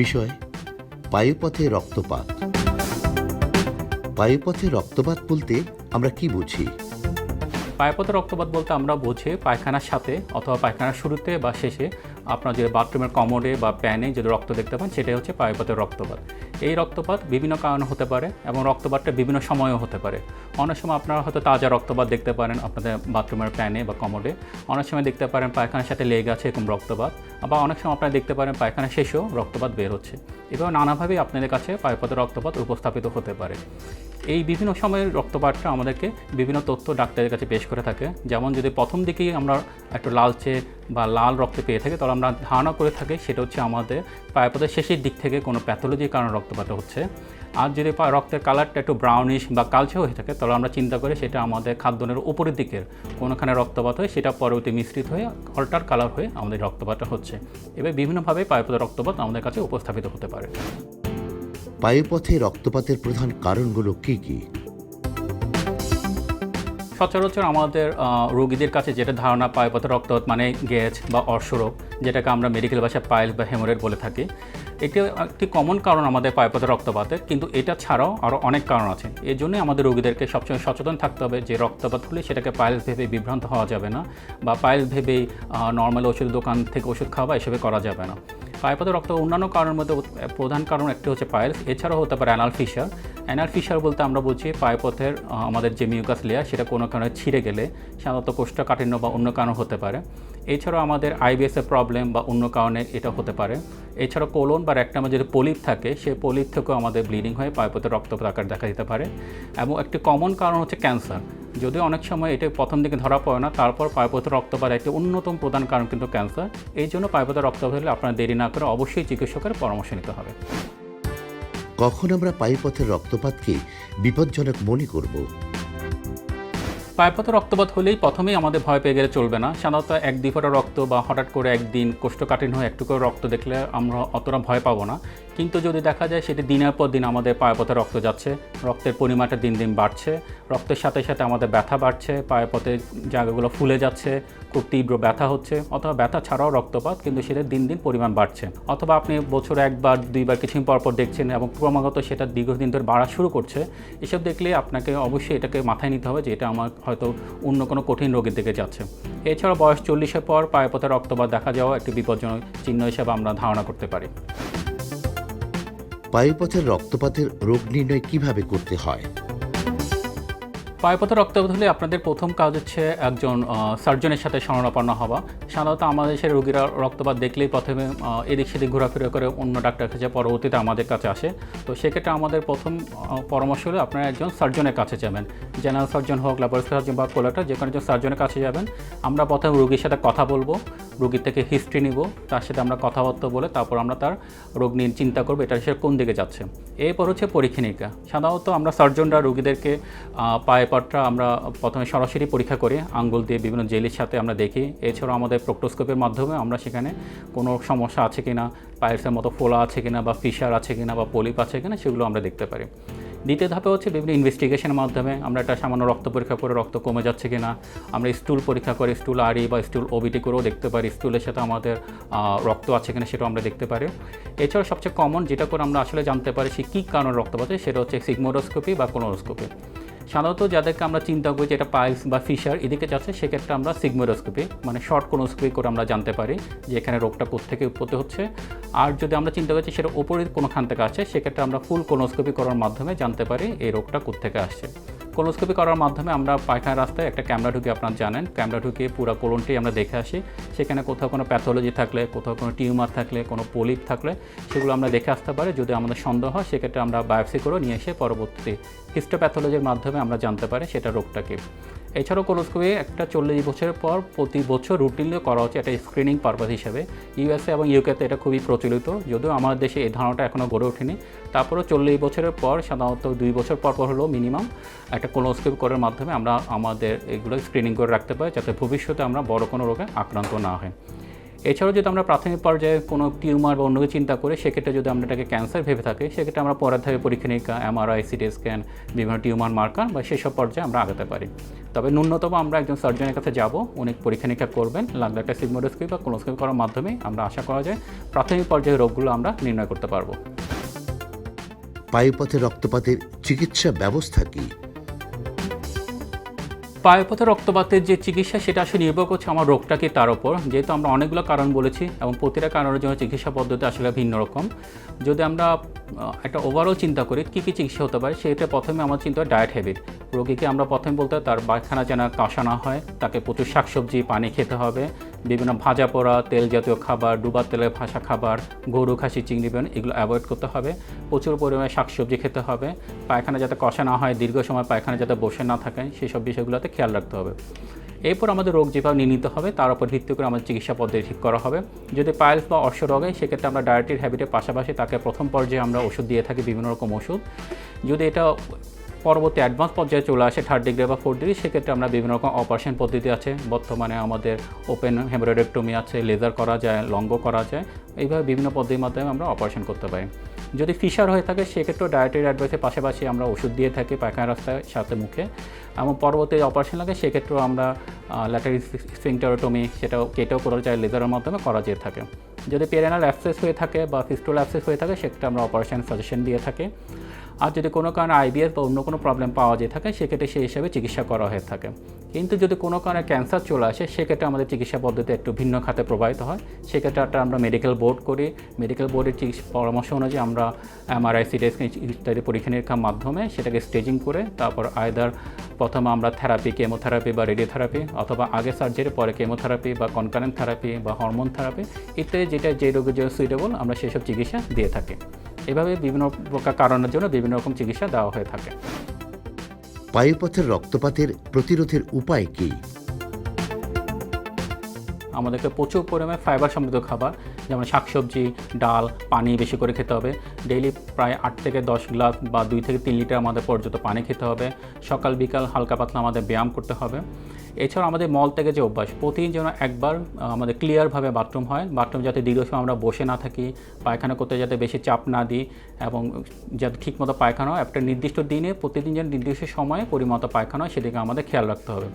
বিষয়, বায়ুপথে রক্তপাত। বায়ুপথে রক্তপাত বলতে আমরা কি বুঝি? পায়পথে রক্তপাত বলতে আমরা বোঝে পায়খানার সাথে অথবা পায়খানার শুরুতে বা শেষে আপনার যে বাথরুমের কমোডে বা প্যানে যদি রক্ত দেখতে পান, সেটাই হচ্ছে পায়ুপথের রক্তপাত। এই রক্তপাত বিভিন্ন কারণে হতে পারে এবং রক্তপাতটা বিভিন্ন সময়ও হতে পারে। অনেক সময় আপনারা হয়তো তাজা রক্তপাত দেখতে পারেন আপনাদের বাথরুমের প্যানে বা কমোডে। অনেক সময় দেখতে পারেন পায়খানার সাথে লেগে আছে এরকম রক্তপাত। আবার অনেক সময় আপনারা দেখতে পারেন পায়খানা শেষেও রক্তপাত বের হচ্ছে। এভাবে নানাভাবেই আপনাদের কাছে পায়ুপথের রক্তপাত উপস্থাপিত হতে পারে। এই বিভিন্ন সময়ের রক্তপাতটা আমাদেরকে বিভিন্ন তথ্য ডাক্তারের কাছে পেশ করে থাকে। যেমন যদি প্রথম দিকেই আমরা একটু লালচে বা লাল রক্ত পেয়ে থাকি, তাহলে আমরা ধারণা করে থাকি সেটা হচ্ছে আমাদের পায়ুপথের শেষের দিক থেকে কোনো প্যাথোলজির কারণে রক্তপাত হচ্ছে। আর যদি রক্তের কালারটা একটু ব্রাউনিশ বা কালচে হয়ে থাকে, তাহলে আমরা চিন্তা করি সেটা আমাদের খাদ্যনের উপরের দিকের কোনোখানে রক্তপাত হয়, সেটা পরবর্তী মিশ্রিত হয়ে অল্টার কালার হয়ে আমাদের রক্তপাতটা হচ্ছে। এবার বিভিন্নভাবে পায়ুপথের রক্তপাত আমাদের কাছে উপস্থাপিত হতে পারে। বায়ুপথে রক্তপাতের প্রধান কারণগুলো কী কি? সচরাচর আমাদের রোগীদের কাছে যেটা ধারণা পায়ুপথে রক্তপাত মানে গ্যাস বা অর্শরোগ যেটাকে আমরা মেডিকেল ভাষায় পাইল বা হেমোরেড বলে থাকি, এটি একটি কমন কারণ আমাদের পায়ুপথে রক্তপাতের কিন্তু এটা ছাড়াও আরও অনেক কারণ আছে। এই জন্যই আমাদের রোগীদেরকে সবসময় সচেতন থাকতে হবে যে রক্তপাত হলে সেটাকে পাইলস ভেবে বিভ্রান্ত হওয়া যাবে না বা পাইলস ভেবেই নর্মাল ওষুধ দোকান থেকে ওষুধ খাওয়া এসবে করা যাবে না। পায়ুপথে রক্ত অন্যান্য কারণের মধ্যে প্রধান কারণ একটি হচ্ছে পাইলস এছাড়াও হতে পারে অ্যানাল ফিশার অ্যানাল ফিশার বলতে আমরা বুঝি পায়ুপথের আমাদের যে মিউকাস লেয়ার, সেটা কোনো কারণে ছিঁড়ে গেলে সাধারণত কোষ্ঠকাঠিন্য বা অন্য কারণ হতে পারে। এছাড়াও আমাদের আইবিএসের প্রবলেম বা অন্য কারণে এটা হতে পারে। এছাড়া কোলন বা একটা যদি পলিপ থাকে, সেই পলিপ থেকেও আমাদের ব্লিডিং হয়ে পায়ুপথে রক্তপাত আকার দেখা দিতে পারে। এবং একটি কমন কারণ হচ্ছে ক্যান্সার যদিও অনেক সময় এটা প্রথম দিকে ধরা পড়ে না, তারপর পায়ুপথে রক্তপাত একটি অন্যতম প্রধান কারণ কিন্তু ক্যান্সার এই জন্য পায়ুপথে রক্তপাত হলে আপনার দেরি না করে অবশ্যই চিকিৎসকের পরামর্শ নিতে হবে। কখন আমরা পায়ুপথের রক্তপাতকে বিপজ্জনক মনে করব? পায়ুপথে রক্তপাত হলেই প্রথমেই আমাদের ভয় পেয়ে গেলে চলবে না। সাধারণত এক দুই রক্ত বা হঠাৎ করে একদিন কোষ্ঠকাঠিন্য একটু করে রক্ত দেখলে আমরা অতটা ভয় পাবো না। কিন্তু যদি দেখা যায়, সেটি দিনের পর দিন আমাদের পায়ে পথে রক্ত যাচ্ছে। রক্তের পরিমাণটা দিন দিন বাড়ছে। রক্তের সাথে সাথে আমাদের ব্যথা বাড়ছে। পায়ে পথে জায়গাগুলো ফুলে যাচ্ছে। খুব তীব্র ব্যথা হচ্ছে। অথবা ব্যথা ছাড়াও রক্তপাত, কিন্তু সেটা দিন দিন পরিমাণ বাড়ছে। অথবা আপনি বছরে একবার, দুইবার, কিছুদিন পর পর দেখছেন এবং ক্রমাগত সেটা দীর্ঘদিন ধরে বাড়া শুরু করছে, এসব দেখলে আপনাকে অবশ্যই এটাকে মাথায় নিতে হবে যে এটা আমার হয়তো অন্য কোনো কঠিন রোগের দিকে যাচ্ছে। এছাড়া বয়স চল্লিশের পর পায়ে পথে রক্তপাত দেখা যাওয়া একটি বিপজ্জনক চিহ্ন হিসেবে আমরা ধারণা করতে পারি। বায়ুপথের রক্তপাতের রোগ নির্ণয় কীভাবে করতে হয়? পায়ুপথে রক্তপাত হলে আপনাদের প্রথম কাজ হচ্ছে একজন সার্জনের সাথে শরণাপন্ন হওয়া। সাধারণত আমাদের দেশের রোগীরা রক্তপাত দেখলেই প্রথমে এদিক সেদিক ঘোরাফেরা করে অন্য ডাক্তার কাছে, পরবর্তীতে আমাদের কাছে আসে। তো সেক্ষেত্রে আমাদের প্রথম পরামর্শ হলো আপনারা একজন সার্জনের কাছে যাবেন। জেনারেল সার্জন হোক ল্যাবরেটরি সার্জন বা কোলাটা যে কোনো একজন সার্জনের কাছে যাবেন। আমরা প্রথমে রোগীর সাথে কথা বলব, রোগীর থেকে হিস্ট্রি নিব, তার সাথে আমরা কথাবার্তা বলে তারপর আমরা তার রোগ নিয়ে চিন্তা করব, এটা সে কোন দিকে যাচ্ছে। এরপর হচ্ছে পরীক্ষা নিরীক্ষা সাধারণত আমরা সার্জনরা রোগীদেরকে পায়ে পাটটা আমরা প্রথমে সরাসরি পরীক্ষা করি আঙ্গুল দিয়ে বিভিন্ন জেলির সাথে আমরা দেখি। এছাড়াও আমাদের প্রোক্টোস্কোপের মাধ্যমে আমরা সেখানে কোনো সমস্যা আছে কিনা পায়েসের মতো ফোলা আছে কিনা বা ফিশার আছে কিনা বা পলিপ আছে কিনা সেগুলো আমরা দেখতে পারি। দ্বিতীয় ধাপে হচ্ছে বিভিন্ন ইনভেস্টিগেশনের মাধ্যমে আমরা একটা সামান্য রক্ত পরীক্ষা করে রক্ত কমে যাচ্ছে কিনা। আমরা স্টুল পরীক্ষা করে স্টুল আরি বা স্টুল ওবিটি করেও দেখতে পারি স্টুলের সাথে আমাদের রক্ত আছে কিনা সেটাও আমরা দেখতে পারি। এছাড়াও সবচেয়ে কমন যেটা করে আমরা আসলে জানতে পারি সে কী কারণে রক্ত হয়, সেটা হচ্ছে সিগমোডোস্কোপি বা কোনোস্কোপি সাধারণত যাদেরকে আমরা চিন্তা করি যে এটা পাইলস বা ফিশার এদিকে যাচ্ছে সেক্ষেত্রে আমরা সিগমোরোস্কোপি মানে শর্ট কোনোস্কোপি করে আমরা জানতে পারি যে এখানে রোগটা কোথেকে উৎপত্তি হচ্ছে। আর যদি আমরা চিন্তা করছি সেটা উপরের কোনোখান থেকে আসছে, সেক্ষেত্রে আমরা ফুল কোনোস্কোপি করার মাধ্যমে জানতে পারি এই রোগটা কোথেকে আসছে। কোলোস্কোপি করার মাধ্যমে আমরা পায়খানা রাস্তায় একটা ক্যামেরা ঢুকে আপনার জানেন। ক্যামেরা ঢুকে পুরো কোলনটি আমরা দেখে আসি। সেখানে কোথাও কোনো প্যাথোলজি থাকলে, কোথাও কোনো টিউমার থাকলে, কোনো পলিপ থাকলে সেগুলো আমরা দেখে আসতে পারি। যদি আমাদের সন্দেহ হয়, সেক্ষেত্রে আমরা বায়োপসি করে নিয়ে এসে পরবর্তী হিস্টোপ্যাথোলজির মাধ্যমে আমরা জানতে পারি সেটা রোগটা কী। এছাড়াও কোলোস্কোপি একটা চল্লিশ বছরের পর প্রতি বছর রুটিনলি করা হচ্ছে একটা স্ক্রিনিং পারপাস হিসেবে। ইউএসএ এবং ইউকেতে এটা খুবই প্রচলিত, যদিও আমাদের দেশে এই ধারণাটা এখনও গড়ে ওঠেনি। তারপরেও চল্লিশ বছরের পর, সাধারণত দুই বছর পর পর হলেও মিনিমাম একটা কোলোস্কোপি করার মাধ্যমে আমরা আমাদের এগুলো স্ক্রিনিং করে রাখতে পারি, যাতে ভবিষ্যতে আমরা বড় কোনো রোগে আক্রান্ত না হয় এছাড়াও যদি আমরা প্রাথমিক পর্যায়ে কোনো টিউমার বা অন্য কিছু চিন্তা করে, সেক্ষেত্রে যদি আমরা এটাকে ক্যান্সার ভেবে থাকি, সেক্ষেত্রে আমরা পরের ধাপে পরীক্ষা নিরীক্ষা এমআরআই সিটি স্ক্যান বিভিন্ন টিউমার মার্কার বা সেসব পর্যায়ে আমরা আগাতে পারি। তবে ন্যূনতম আমরা একজন সার্জনের কাছে যাব অনেক পরীক্ষা নিরীক্ষা করবেন লাগলে একটা সিগমোডোস্কোপি বা কোনোস্কোপি করার মাধ্যমে আমরা আশা করা যায় প্রাথমিক পর্যায়ে রোগগুলো আমরা নির্ণয় করতে পারব। পায়ুপথে রক্তপাতের চিকিৎসা ব্যবস্থা কী? পায়ুপথে রক্তপাতের যে চিকিৎসা, সেটা আসলে নির্ভর করছে আমার রোগটাকে তার ওপর। যেহেতু আমরা অনেকগুলো কারণ বলেছি এবং প্রতিটা কারণের জন্য চিকিৎসা পদ্ধতি আসলে ভিন্ন রকম। যদি আমরা একটা ওভারঅল চিন্তা করি, কী কী চিকিৎসা হতে পারে সেটা প্রথমে আমার চিন্তা ডায়েট হ্যাবিট রোগীকে আমরা প্রথমে বলতে তার পায়খানা যেন কাঁসা না হয়, তাকে প্রচুর শাকসবজি, পানি খেতে হবে বিভিন্ন ভাজা পোড়া, তেল জাতীয় খাবার, ডুবা তেলে ভাসা খাবার, গরু, খাসি, চিংড়ি, বেন এগুলো অ্যাভয়েড করতে হবে। প্রচুর পরিমাণে শাকসবজি খেতে হবে। পায়খানা যাতে কষা না হয়, দীর্ঘ সময় পায়খানা যাতে বসে না থাকে সেই সব বিষয়গুলোতে খেয়াল রাখতে হবে। এরপর আমাদের রোগ যেভাবে নির্ণীত হবে, তার উপর ভিত্তি করে আমাদের চিকিৎসা পদ্ধতি ঠিক করা হবে। যদি পাইলস বা অর্শ রোগে সেক্ষেত্রে আমরা ডায়েটের হ্যাবিটের পাশাপাশি তাকে প্রথম পর্যায়ে আমরা ওষুধ দিয়ে থাকি বিভিন্ন রকম ওষুধ। যদি এটা পরবর্তী অ্যাডভান্স পর্যায়ে চলে আসে থার্ড ডিগ্রি বা ফোর্থ ডিগ্রি সেক্ষেত্রে আমরা বিভিন্ন রকম অপারেশন পদ্ধতি আছে। বর্তমানে আমাদের ওপেন হেমোরেডেক্টমি আছে লেজার করা যায়, লঙ্গ করা যায়, এইভাবে বিভিন্ন পদ্ধতির মাধ্যমে আমরা অপারেশন করতে পারি। যদি ফিশার হয়ে থাকে, সেক্ষেত্রেও ডায়েটের অ্যাডভাইসের পাশাপাশি আমরা ওষুধ দিয়ে থাকি পায়খানা রাস্তায়, সাথে মুখে। এবং পরবর্তী অপারেশন লাগে, সেক্ষেত্রেও আমরা ল্যাটারি স্ফিংটারোটমি সেটাও কেটেও করা যায় লেজারের মাধ্যমে করা যেয়ে থাকে। যদি পেরেনাল অ্যাক্সেস হয়ে থাকে বা ফিস্টুল অ্যাক্সেস হয়ে থাকে, সেক্ষেত্রে আমরা অপারেশন সাজেশন দিয়ে থাকি। আর যদি কোনো কারণে আইবিএস বা অন্য কোনো প্রবলেম পাওয়া যেয়ে থাকে, সেক্ষেত্রে সেই হিসাবে চিকিৎসা করা হয়ে থাকে। কিন্তু যদি কোনো কারণে ক্যান্সার চলে আসে, সেক্ষেত্রে আমাদের চিকিৎসা পদ্ধতি একটু ভিন্ন খাতে প্রবাহিত হয়। সেক্ষেত্রে একটা আমরা মেডিকেল বোর্ড করি। মেডিকেল বোর্ডের চিকিৎসা পরামর্শ অনুযায়ী আমরা এমআরআই সিটি ইত্যাদি পরীক্ষা নিরীক্ষার মাধ্যমে সেটাকে স্টেজিং করে, তারপর আয়দার প্রথমে আমরা থেরাপি কেমোথেরাপি বা রেডিওথেরাপি অথবা আগে সার্জারি পরে কেমোথেরাপি বা কনকারেন্ট থেরাপি বা হরমোন থেরাপি ইত্যাদি যেটা যে রোগের জন্য সুইটেবল আমরা সেসব চিকিৎসা দিয়ে থাকি। এভাবে বিভিন্ন প্রকার কারণের জন্য বিভিন্ন রকম চিকিৎসা দেওয়া হয়ে থাকে। পায়ুপথের রক্তপাতের প্রতিরোধের উপায় কী? আমাদেরকে প্রচুর পরিমাণে ফাইবার সমৃদ্ধ খাবার যেমন শাকসবজি ডাল পানি বেশি করে খেতে হবে। ডেইলি প্রায় আট থেকে দশ গ্লাস বা দুই থেকে তিন লিটার আমাদের পর্যন্ত পানি খেতে হবে। সকাল বিকাল হালকা পাতলা আমাদের ব্যায়াম করতে হবে। এছাড়া আমাদের মল থেকে যে অভ্যাস, প্রতিদিন যেন একবার আমাদের ক্লিয়ারভাবে বাথরুম হয় বাথরুম যাতে দীর্ঘ সময় আমরা বসে না থাকি, পায়খানা করতে যাতে বেশি চাপ না দিই এবং যাতে ঠিকমতো পায়খানা হয়, একটা নির্দিষ্ট দিনে প্রতিদিন যেন নির্দিষ্ট সময়ে পরিমতো পায়খানা হয়, সেদিকে আমাদের খেয়াল রাখতে হবে।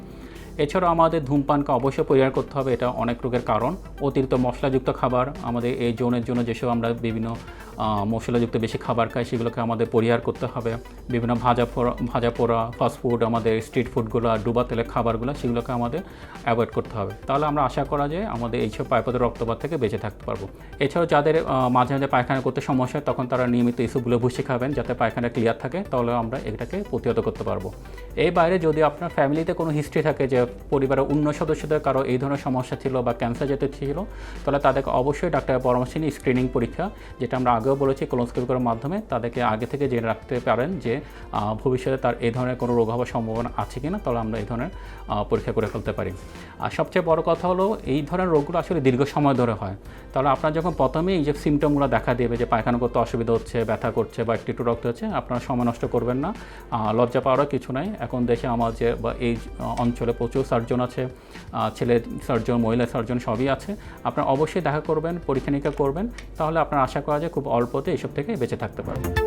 এছাড়াও আমাদের ধূমপানকে অবশ্যই পরিহার করতে হবে, এটা অনেক রোগের কারণ। অতিরিক্ত মশলাযুক্ত খাবার, আমাদের এই জোনের জন্য যেসব আমরা বিভিন্ন মশলাযুক্ত বেশি খাবার খাই সেগুলোকে আমাদের পরিহার করতে হবে। বিভিন্ন ভাজা পোড়া ভাজা পোড়া ফাস্টফুড আমাদের স্ট্রিট ফুডগুলো ডুবা তেলের খাবারগুলো, সেগুলোকে আমাদের অ্যাভয়েড করতে হবে। তাহলে আমরা আশা করা যায় আমাদের এইসব পাইপদের রক্তপাত থেকে বেঁচে থাকতে পারব। এছাড়াও যাদের মাঝে মাঝে পায়খানা করতে সমস্যা হয়, তখন তারা নিয়মিত ইস্যুগুলো ভুষি খাবেন, যাতে পায়খানা ক্লিয়ার থাকে, তাহলে আমরা এটাকে প্রতিহত করতে পারব। এই বাইরে যদি আপনার ফ্যামিলিতে কোনো হিস্ট্রি থাকে যে পরিবারের অন্য সদস্যদের কারও এই ধরনের সমস্যা ছিল বা ক্যান্সার যেতে ছিল, তাহলে তাদেরকে অবশ্যই ডাক্তারের পরামর্শ নিয়ে স্ক্রিনিং পরীক্ষা, যেটা আমরা আগেও বলেছি কোলোস্কোপি করার মাধ্যমে তাদেরকে আগে থেকে জেনে রাখতে পারেন যে ভবিষ্যতে তার এই ধরনের কোনো রোগ হওয়ার সম্ভাবনা আছে কিনা, তাহলে আমরা এই ধরনের পরীক্ষা করে ফেলতে পারি। আর সবচেয়ে বড় কথা হলো, এই ধরনের রোগগুলো আসলে দীর্ঘ সময় ধরে হয়। তাহলে আপনার যখন প্রথমে এই যে সিমটমগুলো দেখা দেবে যে পায়খানা করতে অসুবিধা হচ্ছে, ব্যথা করছে বা একটু একটু রক্ত হচ্ছে, আপনারা সময় নষ্ট করবেন না। লজ্জা পাওয়ারও কিছু নাই। এখন দেশে আমার যে বা এই অঞ্চলে প্রচুর সার্জন আছে ছেলে সার্জন মহিলা সার্জন সবই আছে। আপনারা অবশ্যই দেখা করবেন পরীক্ষা নিরীক্ষা করবেন। তাহলে আপনার আশা করা যায় খুব অল্পতে এসব থেকে বেঁচে থাকতে পারবেন